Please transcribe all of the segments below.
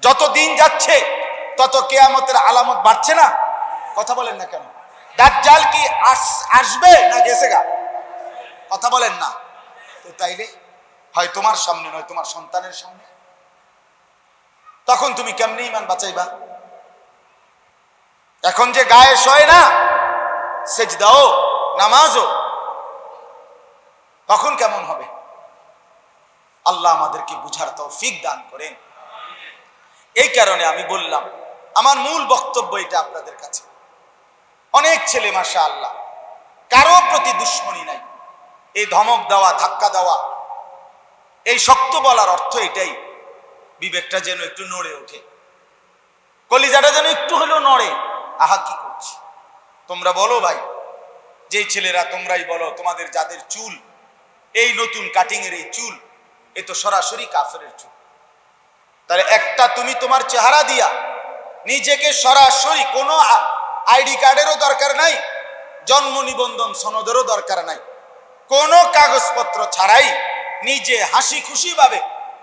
যত দিন যাচ্ছে, তত কেয়ামতের আলামত বাড়ছে না। কথা বলেন না কেন? দাজ্জাল কি আস- আসবে না গেছে গা? কথা বলেন না। তো তাইলে, হয় তোমার সামনে, নয় তোমার সন্তানের সামনে। তখন তুমি কেমনি ইমান বাঁচাইবা? এখন যে গায়ে শয় না, সেজদাও, নামাজও, তখন কেমন হবে? আল্লাহ আমাদেরকে বুঝার তৌফিক দান করেন। এই কারণে আমি বললাম, আমার মূল বক্তব্য এটা আপনাদের কাছে। অনেক ছেলে মাসা আল্লাহ কারও প্রতি দুশ্মনী নাই। এই ধমক দেওয়া, ধাক্কা দেওয়া, এই শক্ত বলার অর্থ এটাই, বিবেকটা যেন একটু নড়ে ওঠে। কলিজাটা যেন একটু হলেও নড়ে। আহা, কি করছি? তোমরা বলো ভাই যে ছেলেরা তোমরাই বলো, তোমাদের যাদের চুল, এই নতুন কাটিং এর এই চুল, এ তো সরাসরি কাফের চুল। তাহলে একটা তুমি তোমার চেহারা দিয়া নিজেকে সরাসরি কোনো আইডি কার্ডেরও দরকার নাই, জন্ম নিবন্ধন সনদেরও দরকার নাই। কোনো কাগজপত্র ছাড়াই নিজে হাসি খুশি ভাবে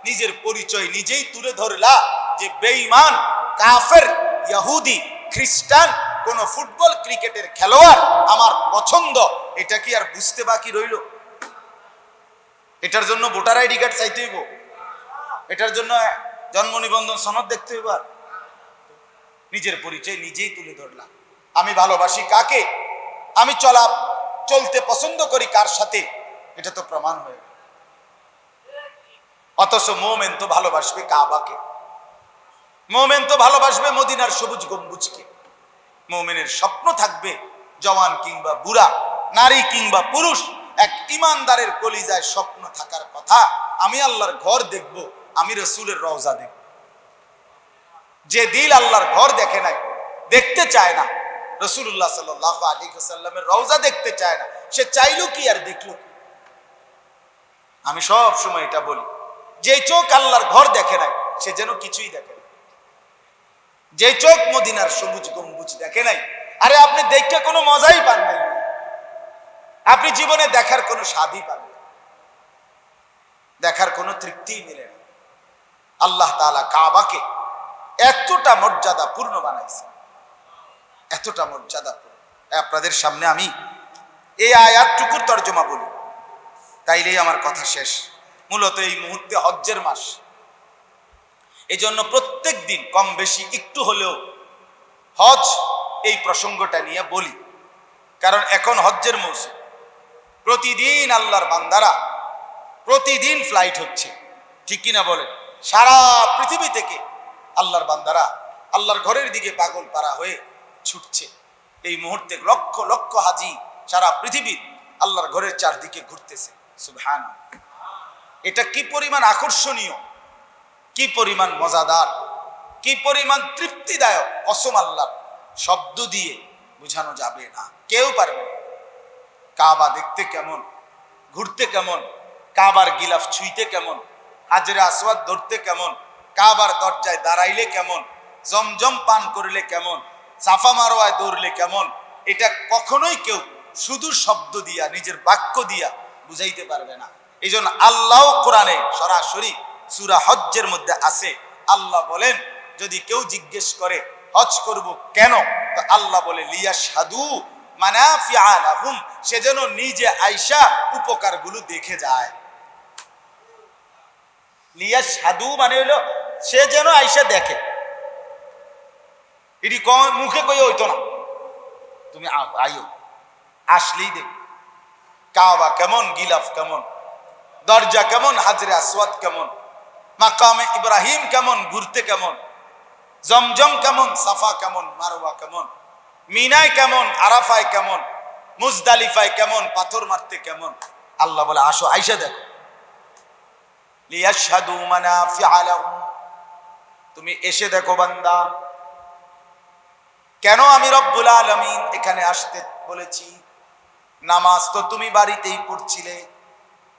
নিজের পরিচয় নিজেই তুলে ধরলা যে বেঈমান, কাফের ইহুদি খ্রিস্টান, কোন ফুটবল ক্রিকেটের খেলোয়াড় আমার পছন্দ। এটা কি আর বুঝতে বাকি রইল? এটার জন্য ভোটার আইডি কার্ড চাইতে হইব। এটার জন্য জন্ম নিবন্ধন সনদ দেখতে এবার নিজের পরিচয় নিজেই তুলে ধরলাম। আমি ভালোবাসি কাকে? আমি চলা, চলতে পছন্দ করি কার সাথে? এটা তো প্রমাণ হয়ে গেল। অথচ মোমেন তো ভালোবাসবে কাবাকে। মোমেন তো ভালোবাসবে মদিনার সবুজ গম্বুজকে। মোমেনের স্বপ্ন থাকবে জওয়ান কিংবা বুড়া, নারী কিংবা পুরুষ, এক ইমানদারের কলিজায় স্বপ্ন থাকার কথা আমি আল্লাহর ঘর দেখব। আমি রসুলের রওজা দেখব যে দিল আল্লাহর ঘর দেখে নাই, দেখতে চায় না। রসুল্লাহ সাল্লাহ আলী সাল্লামের রওজা দেখতে চায় না। সে চাইলো কি আর দেখল কি? আমি সব সময় এটা বলি, যে চোখ আল্লাহর ঘর দেখে নাই, সে যেন কিছুই দেখে না। যে চোখ মদিনার সবুজ গম্বুজ দেখে নাই, আরে আপনি দেখতে কোনো মজাই পান নাই। আপনি জীবনে দেখার কোনো স্বাদই পান দেখার কোনো তৃপ্তিই মিলে না। আল্লাহ তাআলা কাবাকে এতটা মর্যাদা পূর্ণ বানাইছে। এতটা মর্যাদা আপনাদের সামনে আমি এই আয়াতটুকুর তর্জমা বলি। তাইলেই আমার কথা শেষ। মূলত এই মুহূর্তে হজ্জের মাস। এই জন্য প্রত্যেক দিন কম বেশি একটু হলেও হজ এই প্রসঙ্গটা নিয়ে বলি। কারণ এখন হজ্জের মৌসুম। প্রতিদিন আল্লাহর বান্দারা প্রতিদিন ফ্লাইট হচ্ছে। ঠিক কিনা বলেন? সারা পৃথিবী থেকে আল্লাহর বান্দারা আল্লাহর ঘরের দিকে পাগল পারা হয়ে ছুটছে। এই মুহূর্তে লক্ষ লক্ষ হাজি সারা পৃথিবীর আল্লাহর ঘরের চারদিকে ঘুরতেছে। সুবহান এটা কি পরিমাণ আকর্ষণীয়? কি পরিমাণ মজাদার? কি পরিমাণ তৃপ্তিদায়ক? অসম আল্লাহ শব্দ দিয়ে বোঝানো যাবে না। কেউ পারবে না। কাবা দেখতে কেমন? ঘুরতে কেমন? কাবার গিলাফ ছুঁইতে কেমন? হাজরে আসওয়াদ ধরতে কেমন? কাবার দরজায় দাঁড়াইলে কেমন? জমজম পান করলে কেমন? সাফা মারোয়ায় দৌড়লে কেমন? এটা কখনোই কেউ শুধু শব্দ দিয়া, নিজের বাক্য দিয়া বুঝাইতে পারবে না। এই জন্য আল্লাহ কোরআনে সরাসরি সুরা হজ্জের মধ্যে আছে। আল্লাহ বলেন, যদি কেউ জিজ্ঞেস করে, হজ করব কেন? তো আল্লাহ বলে লিয়া সাধু মানাফিয়ালাহুম সে যেন নিজে আইসা উপকারগুলো দেখে যায়। লিয়া সাধু মানে হলো সে যেন আইসা দেখে। এটি কম মুখে কই হইতো না। তুমি আইও। আসলেই দেখ কাবা কেমন, গিলাফ কেমন, দরজা কেমন, হাজরে আসওয়াদ কেমন, মাকামে ইব্রাহিম কেমন, ঘুরতে কেমন, জমজম কেমন, সাফা কেমন মারোয়া কেমন, মিনায় কেমন, আরাফায় কেমন, মুজদালিফায় কেমন, পাথর মারতে কেমন, আল্লাহ বলে, আসো, আইসা দেখো। তুমি এসে দেখো বান্দা, কেন আমি রব্বুল আলামিন এখানে আসতে বলেছি? নামাজ তো তুমি বাড়িতেই পড়ছিলে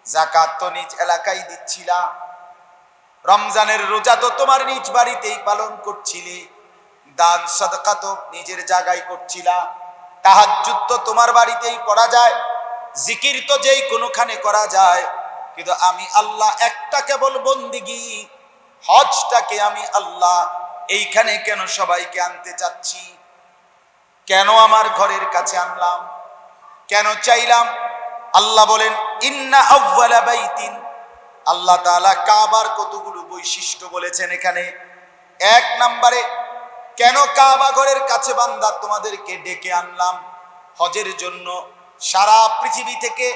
জাকাত তো নিজ এলাকায় দিচ্ছিলা। রমজানের রোজা তো তোমার নিজ বাড়িতেই পালন করছিলে, দান সদকা তো নিজের জায়গায় করছিলা। তাহাজ্জুদ তো তোমার বাড়িতেই পড়া যায়, জিকির তো যেই কোনোখানে করা যায়। কিন্তু আমি আল্লাহ একটা কেবল বন্দিগি। হজটাকে আমি আল্লাহ এইখানে কেন সবাইকে আনতে চাচ্ছি? কেন আমার ঘরের কাছে আনলাম? কেন চাইলাম? আল্লাহ বলেন, ইন্না আউ্বালা বাইতিন। আল্লাহ তাআলা কাবার কতগুলো বৈশিষ্ট্য বলেছেন এখানে। এক নম্বরে, কেন কাবা ঘরের কাছে বান্দা তোমাদেরকে ডেকে আনলাম? হজের জন্য সারা পৃথিবী থেকে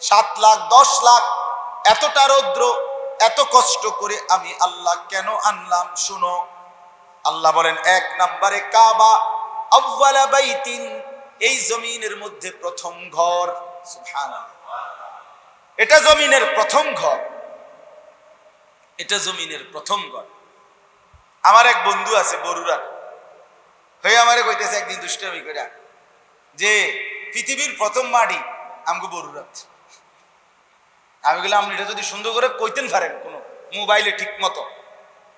সাত লাখ, দশ লাখ এতটা রৌদ্র, এত কষ্ট করে আমি আল্লাহ কেন আনলাম? শুনো। আল্লাহ বলেন, এক নম্বরে কাবা আউ্বালা বাইতিন, এই জমিনের মধ্যে প্রথম ঘর। এটা জমিনের প্রথম ঘর। এটা জমিনের প্রথম ঘর। আমার এক বন্ধু আছে বরুরার হয়ে আমারে কইতেছে, একদিন দুষ্টামি করে যে পৃথিবীর প্রথম মাটি আমাকে বরুরাত আমি বললাম, আপনি এটা যদি সুন্দর করে কইতেন পারেন কোনো মোবাইলে ঠিক মতো।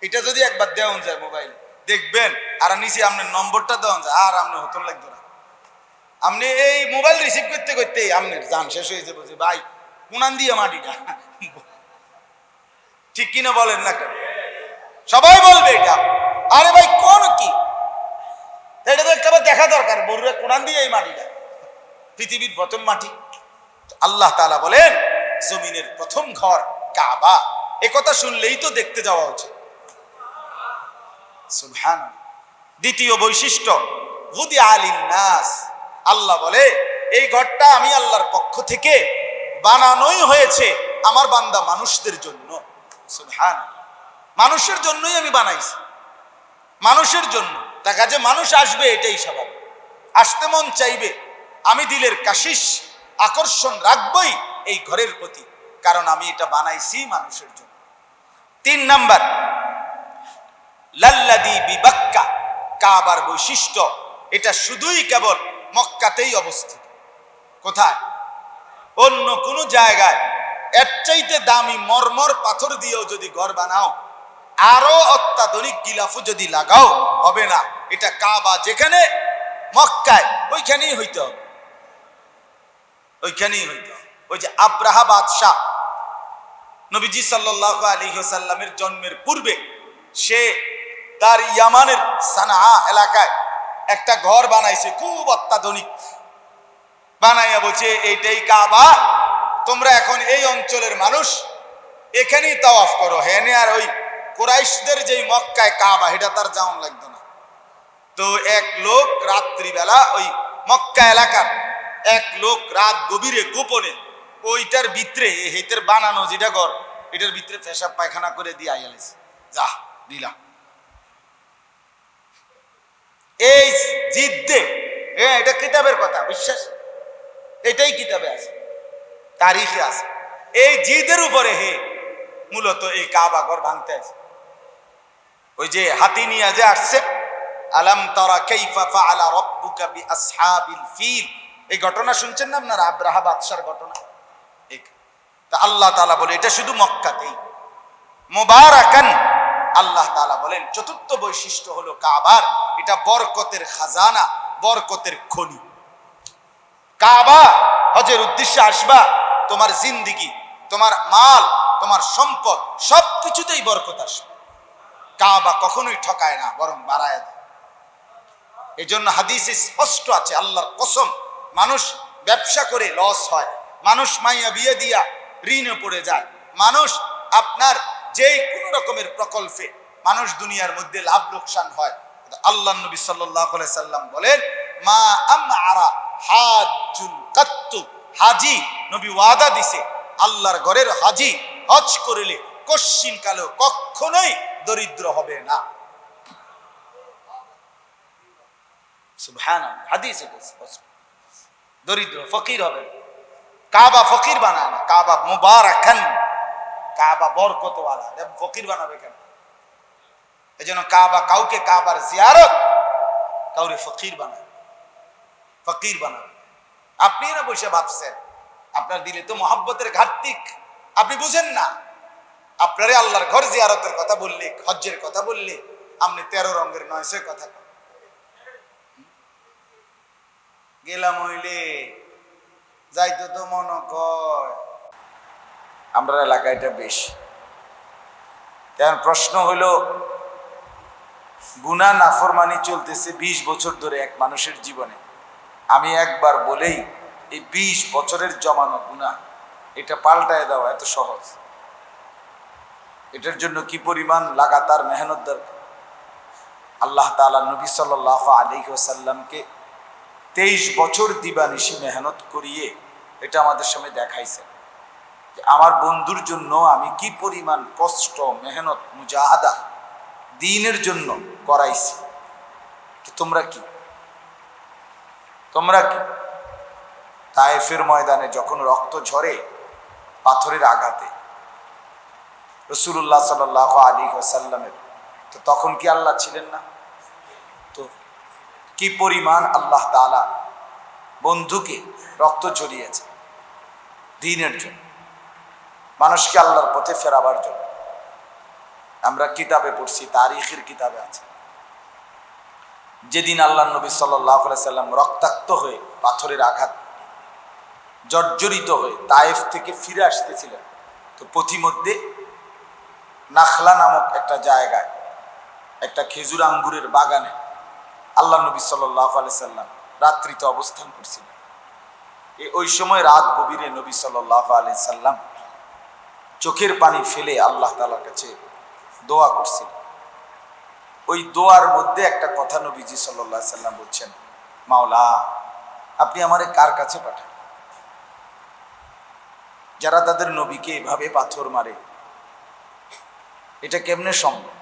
এটা যদি একবার দেওয়া যায় মোবাইল, দেখবেন আর নিচে আপনার নম্বরটা দেওয়া যায়, আর আপনি হতন লাগতো না। আপনি এই মোবাইল রিসিভ করতে করতে আপনার যান শেষ হয়ে যাবে যে, ভাই, কোনান দিয়ে মাটিটা। ঠিক কিনা বলেন না কেন? সবাই বলবে এটা। আরে ভাই, কোন কি? এটা তো একটা দেখা দরকার বরুরা কোরআন দিয়ে এই মাটিটা। পৃথিবীর প্রথম মাটি। আল্লাহ তাআলা বলেন জমিনের প্রথম ঘর কাবা। কথা শুনলেই তো দেখতে যাওয়া উচিত। সুবহান দ্বিতীয় বৈশিষ্ট্য হুদি নাস আল্লাহ বলে, এই ঘরটা আমি আল্লাহর পক্ষ থেকে বানানোই হয়েছে আমার বান্দা মানুষদের জন্য। সুবহান মানুষের জন্যই আমি বানাইছি। মানুষের জন্য। তা কাজে মানুষ আসবে, এটাই স্বাভাবিক আসতে মন চাইবে। আমি দিলের কাশিস, আকর্ষণ রাখবই। এই ঘরের প্রতি, কারণ আমি এটা বানাইছি মানুষের জন্য। তিন নাম্বার, লাল্লাদি বিবাক্কা, কাবার বৈশিষ্ট্য, এটা শুধুই কেবল মক্কাতেই অবস্থিত। কোথায়? অন্য কোনো জায়গায়। এর চাইতে দামি মর্মর পাথর দিয়েও যদি ঘর বানাও, আরও অত্যাধুনিক গিলাফও যদি লাগাও, হবে না। এটা কাবা যেখানে, মক্কায়, ওইখানেই হইতে হবে। ওইখানেই হইতে হবে। ওই যে আব্রাহা বাদশাহ, নবীজি সাল্লাহ আলী সাল্লামের জন্মের পূর্বে সে তার ইয়ামানের সানাহা এলাকায় একটা ঘর বানাইছে, খুব অত্যাধুনিক। বানাইয়া বলছে, এইটাই কাবা, তোমরা এখন এই অঞ্চলের মানুষ, এখানেই তাওয়াফ করো। হেনে আর ওই কোরাইশদের যেই মক্কায় কাবা এটা তার যাওন লাগতো না। তো এক লোক রাত্রিবেলা ওই মক্কা এলাকার এক লোক রাত গভীরে গোপনে ওইটার ভিতরে হেতের বানানো যেটা ঘর, এটার ভিতরে পেশাব পায়খানা করে দিয়ে আইয়ালিস যা দিলাম এই জিদ্দে হ্যাঁ এটা কিতাবের কথা, বিশ্বাস? এটাই কিতাবে আছে, তারিখে আছে। এই জিদের উপরে হে, মূলত এই কাবা ঘর ভাঙতে আছে। ওই যে হাতি নিয়ে যে আসছে, আলাম তারা কাইফা ফাআলা রাব্বুকা বিআসহাবিল ফিল। এই ঘটনা শুনছেন না আপনারা? আব্রাহা বাদশার ঘটনা? তা আল্লাহ তালা বলে, এটা শুধু মক্কাতেই। মুবারাকান, আল্লাহ তালা বলেন, চতুর্থ বৈশিষ্ট্য হলো কাবার, এটা বরকতের খাজানা, বরকতের খনি। কাবা, হজের উদ্দেশ্যে আসবা, তোমার জিন্দিগি, তোমার মাল, তোমার সম্পদ সব কিছুতেই বরকত আসবে। কাবা কখনোই ঠকায় না, বরং বাড়ায় দেয়। এই জন্য হাদিসে স্পষ্ট আছে, আল্লাহর কসম, মানুষ ব্যবসা করে লস হয়। মানুষ মাইয়া বিয়ে দিয়া ঋণে পড়ে যায়। মানুষ আপনার যেই কোন রকমের প্রকল্পে মানুষ দুনিয়ার মধ্যে লাভ লোকসান হয়। আল্লাহ নবী সাল্লাহ সাল্লাম বলেন, মা আরা হাজুল কাত্তু। হাজি নবী ওয়াদা দিছে, আল্লাহর ঘরের হাজি হজ করিলে কশ্চিন কালেও কখনোই দরিদ্র হবে না। সুবহান হাদিস দরিদ্র, ফকির হবে না। কাবা ফকির বানায় না। কাবা মুবারাকান। কাবা বরকতওয়ালা। ফকির বানাবে কেন? এই জন্য কাবা কাউকে কাবার জিয়ারত কাউরে ফকির বানায় ফকির বানাবে আপনি না বসে ভাবছেন, আপনার দিলে তো মহাব্বতের ঘাটতি। আপনি বুঝেন না। আপনারে আল্লাহর ঘর জিয়ারতের কথা বললে, হজ্জের কথা বললে, আপনি তেরো রঙের নয়সে কথা। গেলাম হইলে। যাইতো তো মনে কয়। আমরা এলাকায় এটা বেশি। এখন প্রশ্ন হলো গুনা নাফরমানি চলতেছে ২০ বছর ধরে এক মানুষের জীবনে। আমি একবার বলেই, এই ২০ বছরের জমানো গুনাহ এটা পাল্টায় দেওয়া এত সহজ। এটার জন্য কি পরিমাণ লাগাতার মেহনত দরকার? আল্লাহ তালা নবী সাল আলী ওসাল্লামকে তেইশ বছর দিবানিশি মেহনত করিয়ে এটা আমাদের সামনে দেখাইছে। যে আমার বন্ধুর জন্য আমি কি পরিমাণ কষ্ট, মেহনত, মুজাহাদা দিনের জন্য করাইছি। তোমরা কি? তোমরা কি? তায়েফের ময়দানে যখন রক্ত ঝরে পাথরের আঘাতে রসুল্লাহ সাল আলী সাল্লামের তো তখন কি আল্লাহ ছিলেন না? কি পরিমাণ আল্লাহ তালা বন্ধুকে রক্ত ঝরিয়েছে দিনের জন্য। মানুষকে আল্লাহর পথে ফেরাবার জন্য। আমরা কিতাবে পড়ছি, তারিখের কিতাবে আছে। যেদিন আল্লাহ নবী সাল্লাহ সাল্লাম রক্তাক্ত হয়ে পাথরের আঘাত, জর্জরিত হয়ে তায়েফ থেকে ফিরে আসতেছিলেন, তো পথিমধ্যে নাখলা নামক একটা জায়গায়, একটা খেজুর আঙ্গুরের বাগানে আল্লাহ নবী সাল্লাহ আলি সাল্লাম রাত্রিতে অবস্থান করছিলেন। ওই সময় রাত গভীরে নবী সাল্লাহ আলি সাল্লাম চোখের পানি ফেলে আল্লাহ তালার কাছে দোয়া করছিলেন। ওই দোয়ার মধ্যে একটা কথা নবীজি সাল্লাহ সাল্লাম বলছেন, মাওলা, আপনি আমারে কার কাছে পাঠান? যারা তাদের নবীকে এভাবে পাথর মারে, এটা কেমনে সম্ভব?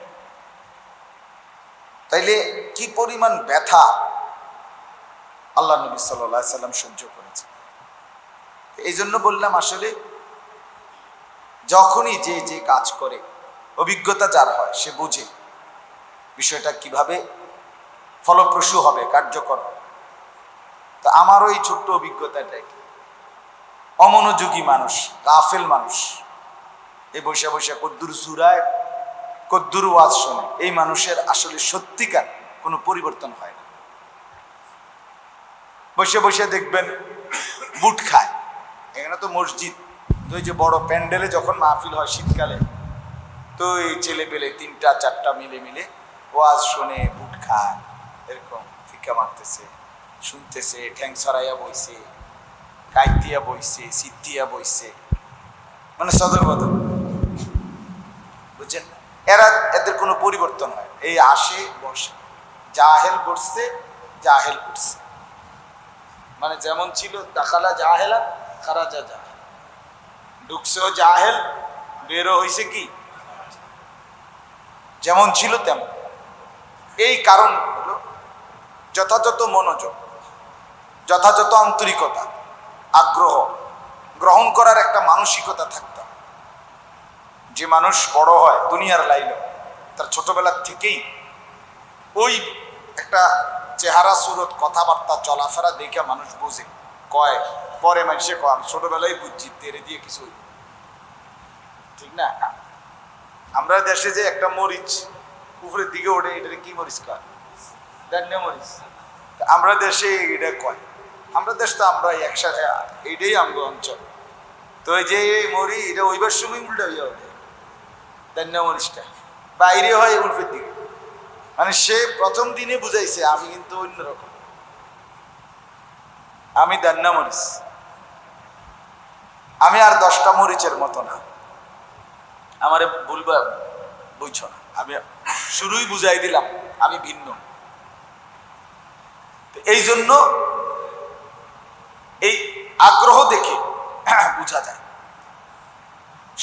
তাইলে কি পরিমাণ ব্যথা আল্লাহ নবী সাল্লাহ সাল্লাম সহ্য করেছে। এই জন্য বললাম আসলে যখনই যে যে কাজ করে, অভিজ্ঞতা যার হয় সে বুঝে বিষয়টা কীভাবে ফলপ্রসূ হবে, কার্যকর তা আমারও এই ছোট্ট অভিজ্ঞতাটাই অমনোযোগী মানুষ, গাফেল মানুষ। এই বসে বসে কদ্দুর সুরায় কদ্দুর ওয়াজ শোনে এই মানুষের আসলে সত্যিকার কোনো পরিবর্তন হয় না। বসে বসে দেখবেন বুট খায়। এখানে তো মসজিদ। তো যে বড় প্যান্ডেলে যখন মাহফিল হয় শীতকালে, তো এই ছেলে পেলে তিনটা, চারটা মিলে মিলে ওয়াজ শোনে বুট খায়। এরকম ফিকা মারতেছে, শুনতেছে, ঠ্যাং ছড়াইয়া বইছে, কাইতিয়া বইছে সিদ্ধিয়া বইছে। মানে সদর বদল বুঝছেন এরা এদের কোনো পরিবর্তন হয় এই আসে, বসে। জাহেল করছে জাহেল করছে। মানে যেমন ছিল, দাখালা জাহেলা, খারাজা জাহেল। ঢুকছেও জাহেল, বেরো হয়েছে কি? যেমন ছিল তেমন। এই কারণ হলো যথাযথ মনোযোগ, যথাযথ আন্তরিকতা, আগ্রহ, গ্রহণ করার একটা মানসিকতা হবে। যে মানুষ বড় হয় দুনিয়ার লাইনে তার ছোটবেলার থেকেই ওই একটা চেহারা, সুরত, কথাবার্তা, চলাফেরা দেখে মানুষ বোঝে, কয়, পরে মানুষে কয়, আমি ছোটবেলায় বুঝছি, তেরে দিয়ে কিছু ঠিক না? আমরা দেশে যে একটা মরিচ উপরের দিকে ওঠে এটা কি মরিচ কয়? মরিচ। আমরা দেশে এটা কয়। আমরা দেশ তো আমরা একসাথে, এইটাই আমগো অঞ্চল। তো এই যে মরি এটা ওইবার সময় উল্টা হইয়া ওঠে। দান্য মরিচটা বাইরে হয় উল্পের দিকে। মানে সে প্রথম দিনে বুঝাইছে, আমি কিন্তু অন্যরকম আমি দান্না মরিচ। আমি আর দশটা মরিচের মতো না। আমারে ভুলবা বুঝছ না। আমি শুরুই বুঝাই দিলাম, আমি ভিন্ন। এই জন্য এই আগ্রহ দেখে বোঝা যায়।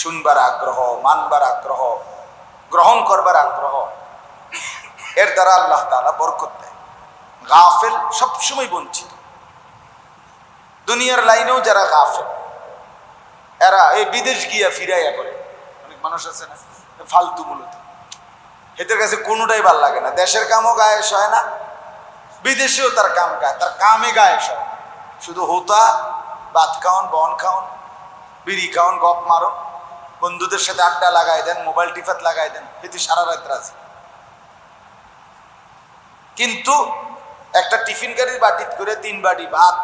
শুনবার আগ্রহ, মানবার আগ্রহ, গ্রহণ করবার আগ্রহ, এর দ্বারা আল্লাহ তাআলা বরকত দেয়। গাফেল সবসময় বঞ্চিত। দুনিয়ার লাইনেও যারা গাফেল, এরা এই বিদেশ গিয়া ফিরাইয়া করে অনেক মানুষ আছে না ফালতু মূলত। এদের কাছে কোনোটাই ভালো লাগে না। দেশের কামও গায়েস হয় না, বিদেশেও তার কাম গায়, তার কামে গায়েস হয় শুধু হোতা ভাত খাওয়ান বন খাওয়ান বিড়ি খাওয়ান গপ মারো। বন্ধুদের সাথে আড্ডা লাগাই দেন মোবাইল টিফাত লাগাই দেন এতে সারা রাত আছে কিন্তু একটা টিফিন গাড়ির বাটিত করে তিন বাটি ভাত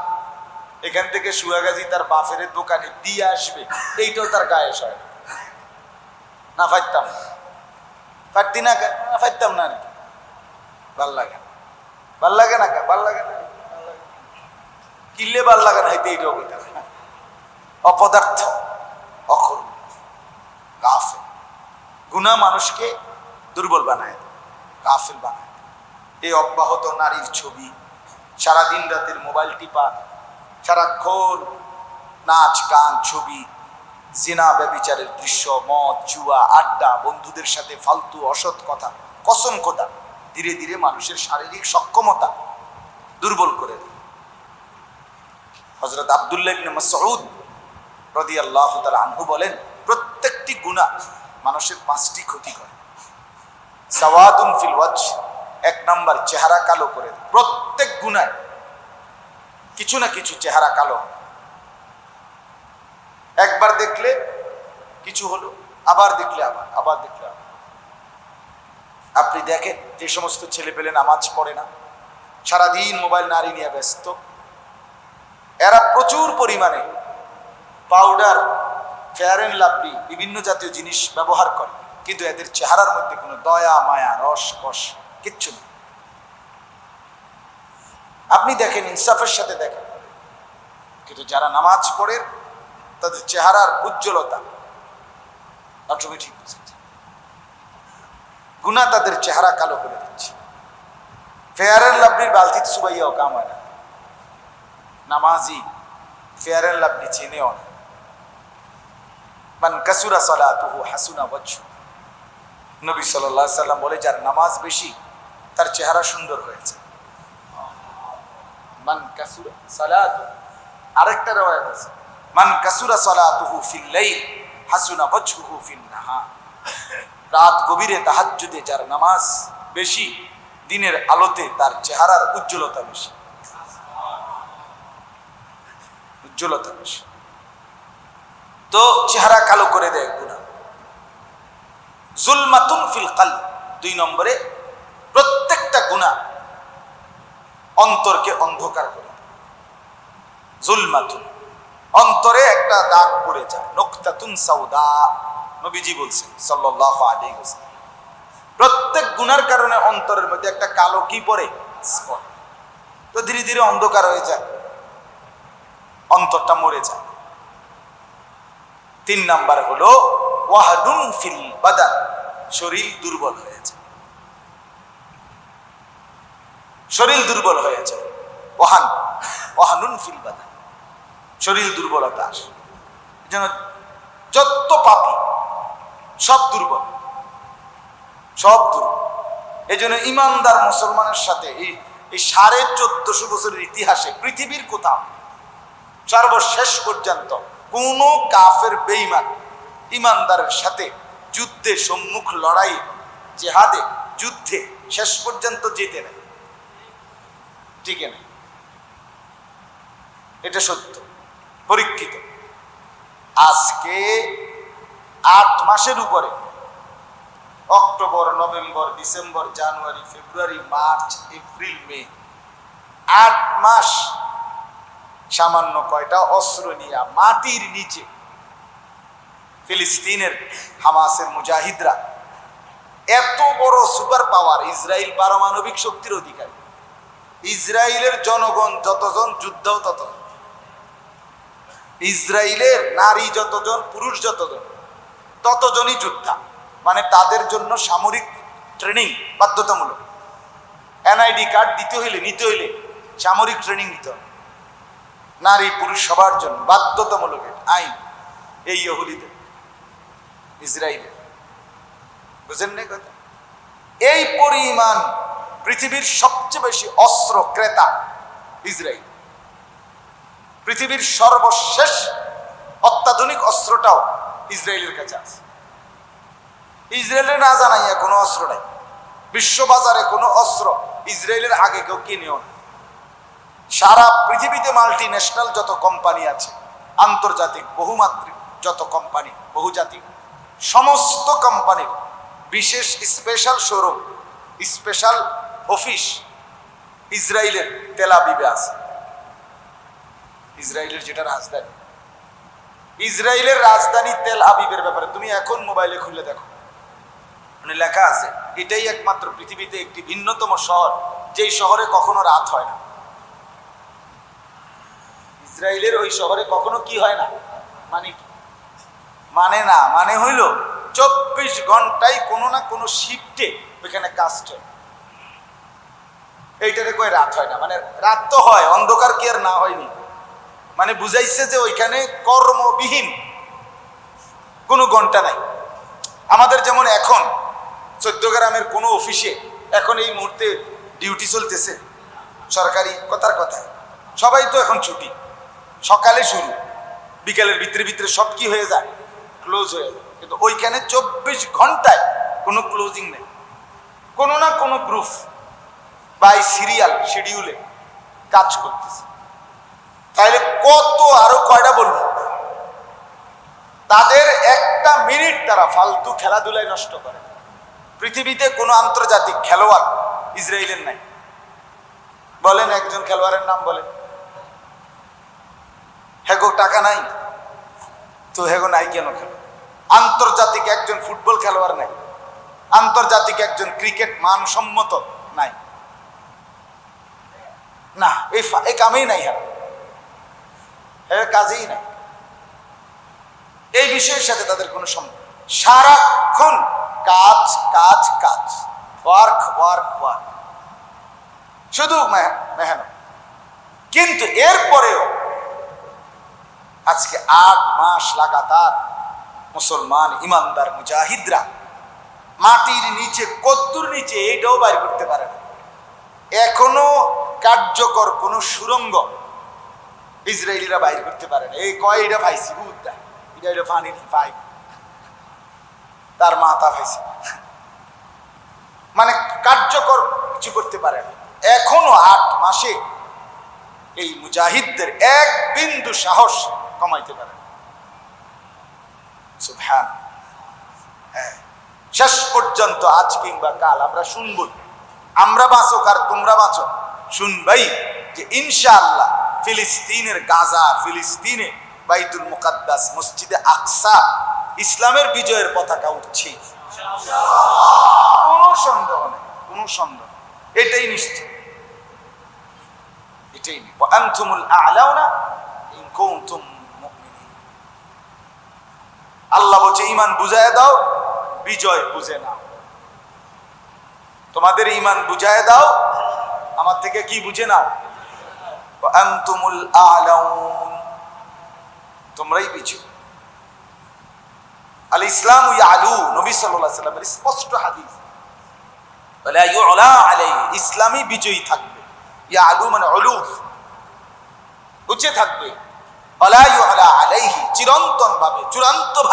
এখান থেকে সুয়াগাজি তার বাফের দোকানে দিয়ে আসবে এইটাও তার গায়ে হয় না ফাইতাম পারতি না "না, ফাইতাম না আর কি। ভালো লাগে না। ভালো লাগে না ভালো লাগে না। কিনলে ভালো লাগে না হইতে এইটাও। অপদার্থ অকর্ম। গাফেল। গুণা মানুষকে দুর্বল বানায় গাফেল বানায় এই অব্যাহত নারীর ছবি সারাদিন রাতের মোবাইল টিপা সারাক্ষণ নাচ, গান, ছবি, জিনা, ব্যবিচারের দৃশ্য, মদ, জুয়া, আড্ডা, বন্ধুদের সাথে ফালতু, অসৎ কথা, কসম কথা ধীরে ধীরে মানুষের শারীরিক সক্ষমতা দুর্বল করে দেয়। হজরত আবদুল্লাহ মাসউদ রাদিয়াল্লাহু তাআলা আনহু বলেন প্রত্যেকটি গুনাহ মানুষের পাঁচটি ক্ষতি করে। সাওয়াদুন ফিল এক নাম্বার চেহারা কালো করে প্রত্যেক গুনায় কিছু না কিছু চেহারা কালো একবার দেখলে কিছু হলো, আবার দেখলে আবার আবার দেখলে আবার। আপনি দেখেন, যে সমস্ত ছেলে পেলে নামাজ পড়ে না, সারাদিন মোবাইল নারী নিয়ে ব্যস্ত। এরা প্রচুর পরিমাণে পাউডার ফেয়ার অ্যান্ড লাভলি বিভিন্ন জাতীয় জিনিস ব্যবহার করে, কিন্তু এদের চেহারার মধ্যে কোনো দয়া, মায়া, রস, কষ কিচ্ছু নেই। আপনি দেখেন, ইনসাফের সাথে দেখেন। কিন্তু যারা নামাজ পড়ে, তাদের চেহারার উজ্জ্বলতা অটোমেটিক গুণা তাদের চেহারা কালো করে দিচ্ছে। ফেয়ার অ্যান্ড লাভলির বালতিতে সুবাইয়াও কাম হয় না। নামাজি ফেয়ার অ্যান্ড লাভলি চেনেও না। মান কাসুরা সালাতুহু হাসুনা ওয়াজহু। নবী সাল্লাল্লাহু সাল্লাম বলে, যার নামাজ বেশি, তার চেহারা সুন্দর হয়েছে। মান কাসুরা সালাতু আরেকটা রওয়ায়াত আছে। মান কাসুরা সালাতুহু ফিল লাইল, হাসুনা ওয়াজহুহু ফিন নাহার। রাত গভীরে তাহাজ্জুদে যার নামাজ বেশি, দিনের আলোতে তার চেহারার উজ্জ্বলতা বেশি। উজ্জ্বলতা বেশি। তো চেহারা কালো করে দেয় গুণা। জুলমাতুন ফিল কাল দুই নম্বরে প্রত্যেকটা গুণা অন্তরকে অন্ধকার করে। জুলমাতুন, অন্তরে একটা দাগ পড়ে যায়। নক্তাতুন সাউদা, নবীজি বলছেন, সাল্লাল্লাহু আলাইহি ওয়াসাল্লাম। প্রত্যেক গুনার কারণে অন্তরের মধ্যে একটা কালো কি পড়ে? স্পট। তো ধীরে ধীরে অন্ধকার হয়ে যায়। অন্তরটা মরে যায়। তিন নাম্বার হলো, ওয়াহাদুন ফিল বাদান, শরীর দুর্বল হয়ে যায়। শরীর দুর্বল হয়ে যায়। ওহান ওহানুন ফিল বাদান, শরীর দুর্বলতা আসে। যেন যত পাপি, সব দুর্বল সব দুর্বল। এই জন্য ইমানদার মুসলমানের সাথে এই এই সাড়ে চোদ্দশো বছরের ইতিহাসে পৃথিবীর কোথাও, সর্বশেষ পর্যন্ত কোন কাফের বেইমান ইমানদারের সাথে যুদ্ধে সম্মুখ লড়াই জেহাদে, যুদ্ধে শেষ পর্যন্ত জিতে নেই টিকে নেই এটা সত্য, পরীক্ষিত। আজকে আট মাসের উপরে October, November, December, January, February, March, April, May, আট মাস সামান্য কয়টা অস্ত্র নিয়ে মাটির নিচে ফিলিস্তিনের হামাসের মুজাহিদরা এত বড় সুপার পাওয়ার ইসরায়েল পারমাণবিক শক্তির অধিকারী। ইসরায়েলের জনগণ যতজন, যুদ্ধও ততজন। ইসরায়েলের নারী যতজন, পুরুষ যতজন, ততজনই যোদ্ধা। মানে তাদের জন্য সামরিক ট্রেনিং বাধ্যতামূলক। এনআইডি কার্ড দিতে হইলে নিতে হইলে সামরিক ট্রেনিং নিতে হবে। নারী পুরুষ সবার জন্য বাধ্যতামূলক আইন এই ইহুদিতে ইসরায়েলের বুঝেন না কথা? এই পরিমাণ পৃথিবীর সবচেয়ে বেশি অস্ত্র ক্রেতা ইসরায়েল পৃথিবীর সর্বশেষ অত্যাধুনিক অস্ত্রটাও ইসরায়েলের কাছে আছে। ইসরায়েলের না জানাইয়া কোনো অস্ত্র নাই। বিশ্ববাজারে কোনো অস্ত্র ইসরায়েলের আগে কেউ কিনেও না সারা পৃথিবীতে মাল্টি ন্যাশনাল যত কোম্পানি আছে, আন্তর্জাতিক বহুমাত্রিক যত কোম্পানি বহুজাতিক, সমস্ত কোম্পানির বিশেষ স্পেশাল শোরুম স্পেশাল অফিস ইসরায়েলের তেলাবিবে আছে। ইসরায়েলের যেটা রাজধানী। ইসরায়েলের রাজধানী তেল আবিবের ব্যাপারে তুমি এখন মোবাইলে খুলে দেখো। মানে লেখা আছে, এটাই একমাত্র পৃথিবীতে একটি ভিন্নতম শহর, যেই শহরে কখনো রাত হয় না। ইসরায়েলের ওই শহরে কখনো কি হয় না? মানে কি? মানে না মানে হইল চব্বিশ ঘন্টায় কোনো না কোনো শিফটে ওইখানে কাজ চলে এইটারে কই রাত হয় না মানে রাত তো হয়, অন্ধকার কি আর না হয়নি? মানে বুঝাইছে যে ওইখানে কর্মবিহীন কোনো ঘণ্টা নাই। আমাদের যেমন এখন, চোদ্দ গ্রামের কোনো অফিসে এখন এই মুহূর্তে ডিউটি চলতেছে। সরকারি কথার কথা সবাই তো এখন ছুটি। সকালে শুরু, বিকেলের ভিতরে ভিতরে সব কি হয়ে যায়? ক্লোজ হয়ে যায়। কিন্তু ওইখানে চব্বিশ ঘন্টায় কোনো ক্লোজিং নেই। কোনো না কোনো গ্রুপ বাই সিরিয়াল শিডিউলে কাজ করতেছে। তাহলে কত আরও কয়টা বলব? তাদের একটা মিনিট তারা ফালতু খেলাধুলায় নষ্ট করে। পৃথিবীতে কোনো আন্তর্জাতিক খেলোয়াড় ইসরায়েলের নাই। বলেন একজন খেলোয়াড়ের নাম বলেন। হেগো টাকা নাই। তো হেগো নাই কেন খেলো? আন্তর্জাতিক একজন ফুটবল খেলোয়াড় নাই। আন্তর্জাতিক একজন ক্রিকেট মানসম্মত নাই। না, এই এই কামেই নাই হ্যাঁ। এর কাজেই নাই। এই বিষয়ের সাথে তাদের কোনো সম্পর্ক সারাক্ষণ কাজ কাজ কাজ। Work work work. শুধু মেহ- মেহনত। কিন্তু এরপরেও আজকে আট মাস লাগাতার মুসলমান ইমানদার মুজাহিদরা মাটির নিচে, কদ্দুর নিচে এইটাও বাইর করতে পারে না। এখনও কার্যকর কোনো সুরঙ্গ ইসরায়েলিরা বাইর করতে পারে না। এই কয় এটা ভাইছি বুদ্ধা এটা পাইপ তার মাথা ভাইছি মানে কার্যকর কিছু করতে পারে না। এখনও আট মাসে এই মুজাহিদদের এক বিন্দু সাহস কমাইতে পারে। হ্যাঁ শেষ পর্যন্ত আজ কিংবা কাল আমরা শুনবই। আমরা বাঁচো আর তোমরা বাঁচো। শুনবাই যে ইনশাআল্লাহ ফিলিস্তিনের গাজা, ফিলিস্তিনে বাইতুল মুকাদ্দাস, মসজিদে আকসা ইসলামের বিজয়ের পতাকা উঠছে। কোনো সন্দেহ নেই, কোনো সন্দেহ এটাই নিশ্চিত। এটাই আনতুমুল আলাউনা ইন কুনতুম আল্লাহ বলছে ইমান বুঝায় দাও, বিজয় বুঝে নাও। তোমাদের ইমান বুঝায় দাও, আমার থেকে কি বুঝে নাও? আনতুমুল আলাউন, তোমরাই বিজু আল ইসলাম আলু নবী আলাইহি সাল্লামের স্পষ্ট হাদিস। ইসলামই বিজয়ী থাকবে। ইয়া আলু মানে অলু উঁচে থাকবে। আলাইহি চিরন্তন ভাবে চূড়ান্ত ভাবে